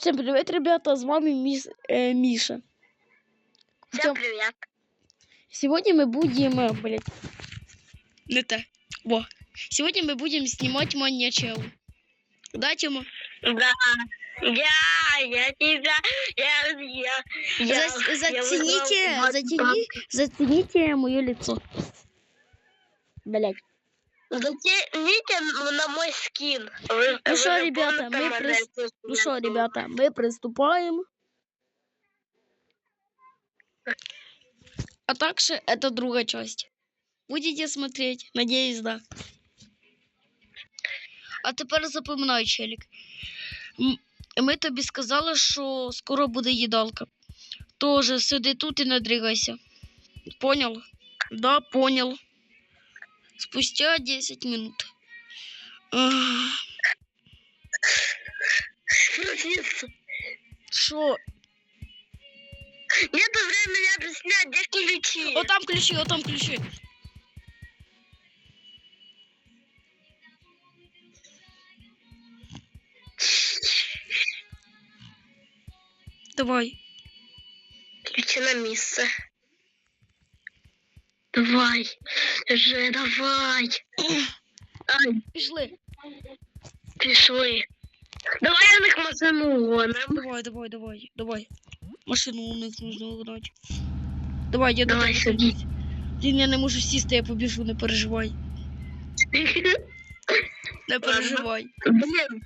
Всем привет, ребята, с вами мисс, э, Миша. Всем привет. Сегодня мы будем, э, блядь, те. Во. Сегодня мы будем снимать маньячел. Да, Тёма? Да. Я, я тебя, я, я, я, я зацените, выиграл зацени- зацените мое лицо. Блядь. Зацените на мой скин. Вы, Ну вы что, же ребята, помните мы модель прис- скина? Ну что, ребята, мы приступаем. А также это другая часть. Будете смотреть? Надеюсь, да. А тепер запоминай, челік. М- Ми тобі сказали, що скоро буде їдалка. Тож сиди тут і не дрігайся. Понял? Да, понял. Спустя 10 минут. Ах, Крутиться. Що? Нету времени объяснять, где ключи. О, там ключі, о, там ключі. Давай. Ключи на місце. Давай. Же, давай. Ай, Пішли. пішли. Давай я них машину гоним. Давай, давай, давай, давай. Машину у них нужно угнати. Давай, я Давай тебе сюди. сажусь. Блін, я не можу сісти, я побіжу, не переживай. Не переживай. Блин.